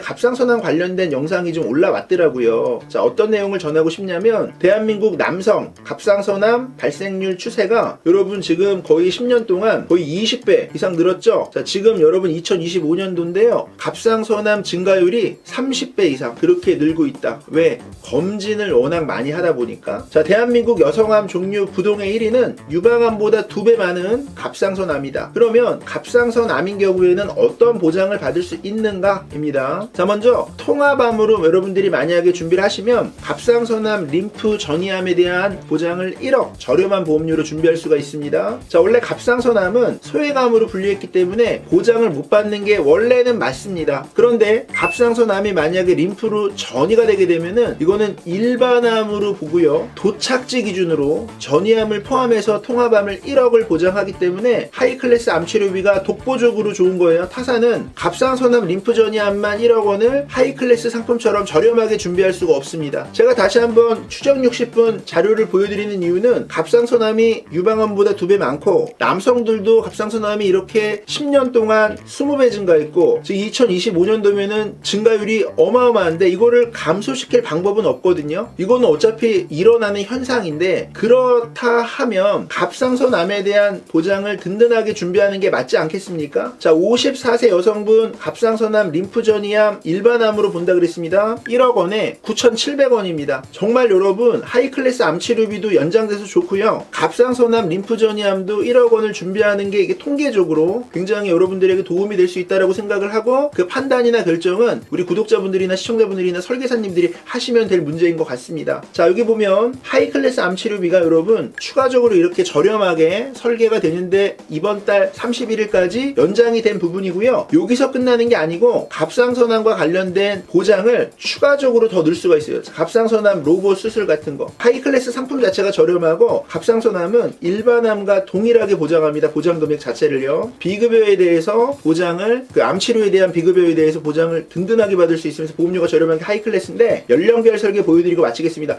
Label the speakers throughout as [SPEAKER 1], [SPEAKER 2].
[SPEAKER 1] 갑상선암 관련된 영상이 좀 올라왔더라고요. 자, 어떤 내용을 전하고 싶냐면 대한민국 남성 갑상선암 발생률 추세가 여러분 지금 거의 10년 동안 거의 20배 이상 늘었죠. 자, 지금 여러분 2025년도인데요. 갑상선암 증가율이 30배 이상 그렇게 늘고 있다. 왜? 검진을 워낙 많이 하다 보니까. 자, 대한민국 여성암 종류 부동의 1위는 유방암보다 2배 많은 갑상선암이다. 그러면 갑상선암인 경우에는 어떤 보장을 받을 수 있는가입니다. 자, 먼저 통합암으로 여러분들이 만약에 준비를 하시면 갑상선암 림프 전이암에 대한 보장을 1억 저렴한 보험료로 준비할 수가 있습니다. 자, 원래 갑상선암은 소외감으로 분류했기 때문에 보장을 못 받는 게 원래는 맞습니다. 그런데 갑상선암이 만약에 림프로 전이가 되게 되면은 이거는 일반암으로 보고요. 도착지 기준으로 전이암을 포함해서 통합암을 1억을 보장하기 때문에 하이클래스 암 치료비가 독보적으로 좋은 거예요. 타사는 갑상선암 림프 전이암만 1억 원을 하이클래스 상품처럼 저렴하게 준비할 수가 없습니다. 제가 다시 한번 추정 60분 자료를 보여드리는 이유는 갑상선암이 유방암보다 두 배 많고 남성들도 갑상선암이 이렇게 10년 동안 20배 증가했고 지금 2025년도면은 증가율이 어마어마한데 이거를 감소시킬 방법은 없거든요. 이거는 어차피 일어나는 현상인데 그렇다 하면 갑상선암에 대한 보장을 든든하게 준비하는 게 맞지 않겠습니까? 자, 54세 여성분 갑상선암 림프전이 암 일반암으로 본다 그랬습니다. 1억 원에 9,700원입니다. 정말 여러분 하이클래스 암 치료비도 연장돼서 좋고요. 갑상선암 림프전이암도 1억 원을 준비하는 게 이게 통계적으로 굉장히 여러분들에게 도움이 될 수 있다라고 생각을 하고 그 판단이나 결정은 우리 구독자분들이나 시청자분들이나 설계사님들이 하시면 될 문제인 것 같습니다. 자 여기 보면 하이클래스 암 치료비가 여러분 추가적으로 이렇게 저렴하게 설계가 되는데 이번 달 31일까지 연장이 된 부분이고요. 여기서 끝나는 게 아니고 갑상선암 과 관련된 보장을 추가적으로 더 넣을 수가 있어요. 갑상선암 로봇 수술 같은 거. 하이클래스 상품 자체가 저렴하고 갑상선암은 일반암과 동일하게 보장합니다. 보장 금액 자체를요. 비급여에 대해서 보장을 그 암 치료에 대한 비급여에 대해서 보장을 든든하게 받을 수 있으면서 보험료가 저렴한 게 하이클래스인데 연령별 설계 보여드리고 마치겠습니다.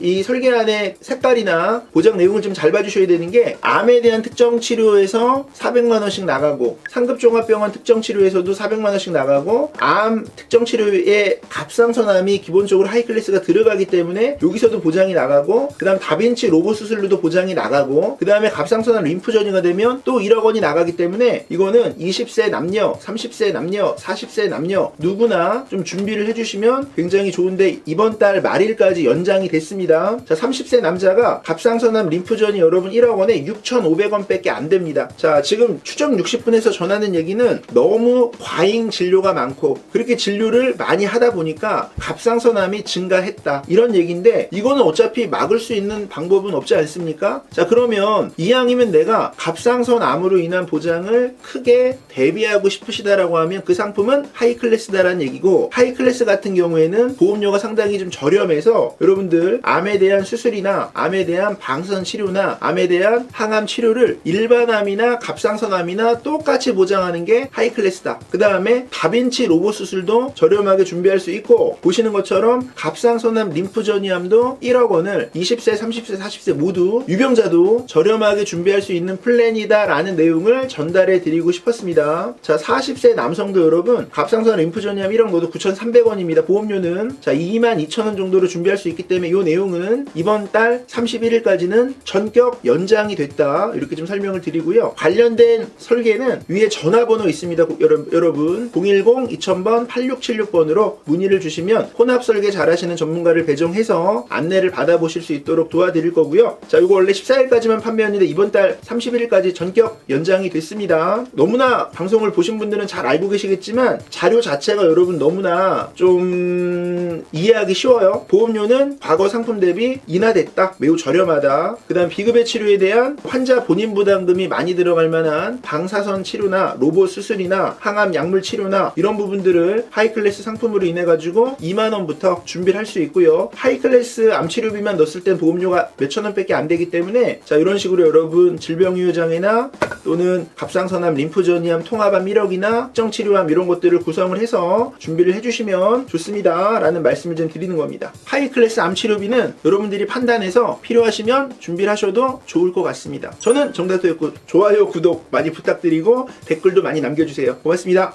[SPEAKER 1] 이 설계안의 색깔이나 보장 내용을 좀 잘 봐주셔야 되는 게 암에 대한 특정 치료에서 400만 원씩 나가고 상급 종합병원 특정 치료에서도 400만 원씩 나가고 암 특정 치료에 갑상선암이 기본적으로 하이클래스가 들어가기 때문에 여기서도 보장이 나가고 그다음 다빈치 로봇 수술로도 보장이 나가고 그다음에 갑상선암 림프 전이가 되면 또 1억 원이 나가기 때문에 이거는 20세 남녀, 30세 남녀, 40세 남녀 누구나 좀 준비를 해주시면 굉장히 좋은데 이번 달 말일까지 연장이 됐습니다. 자, 30세 남자가 갑상선암 림프전이 여러분 1억 원에 6,500원밖에 안 됩니다. 자, 지금 추정 60분에서 전하는 얘기는 너무 과잉 진료가 많고 그렇게 진료를 많이 하다 보니까 갑상선암이 증가했다. 이런 얘기인데 이거는 어차피 막을 수 있는 방법은 없지 않습니까? 자, 그러면 이왕이면 내가 갑상선암으로 인한 보장을 크게 대비하고 싶으시다라고 하면 그 상품은 하이클래스다라는 얘기고 하이클래스 같은 경우에는 보험료가 상당히 좀 저렴해서 여러분들 암에 대한 수술이나 암에 대한 방사선 치료나 암에 대한 항암 치료를 일반암이나 갑상선암이나 똑같이 보장하는 게 하이클래스다. 그 다음에 다빈치 로봇 수술도 저렴하게 준비할 수 있고 보시는 것처럼 갑상선암 림프전이암도 1억 원을 20세, 30세, 40세 모두 유병자도 저렴하게 준비할 수 있는 플랜이다라는 내용을 전달해 드리고 싶었습니다. 자, 40세 남성도 여러분 갑상선 림프전이암 1억 넣어도 9,300원입니다. 보험료는 자 22,000원 정도로 준비할 수 있기 때문에 이 내용 은 이번 달 31일까지는 전격 연장이 됐다 이렇게 좀 설명을 드리고요. 관련된 설계는 위에 전화번호 있습니다. 여러- 여러분 010-2000번 8676번으로 문의를 주시면 혼합 설계 잘하시는 전문가를 배정해서 안내를 받아보실 수 있도록 도와드릴 거고요. 자 이거 원래 14일까지만 판매했는데 이번 달 31일까지 전격 연장이 됐습니다. 너무나 방송을 보신 분들은 잘 알고 계시겠지만 자료 자체가 여러분 너무나 좀 이해하기 쉬워요. 보험료는 과거 상품 대비 인하됐다. 매우 저렴하다. 그 다음 비급여 치료에 대한 환자 본인 부담금이 많이 들어갈 만한 방사선 치료나 로봇 수술이나 항암 약물 치료나 이런 부분들을 하이클래스 상품으로 인해 가지고 2만 원부터 준비를 할 수 있고요. 하이클래스 암 치료비만 넣었을 땐 보험료가 몇천 원 밖에 안 되기 때문에 자 이런 식으로 여러분 질병유효장애나 또는 갑상선암 림프전이암 통합암 1억이나 특정 치료암 이런 것들을 구성을 해서 준비를 해주시면 좋습니다 라는 말씀을 좀 드리는 겁니다. 하이클래스 암 치료비는 거는 여러분들이 판단해서 필요하시면 준비를 하셔도 좋을 것 같습니다. 저는 정다도였고 좋아요, 구독 많이 부탁드리고 댓글도 많이 남겨주세요. 고맙습니다.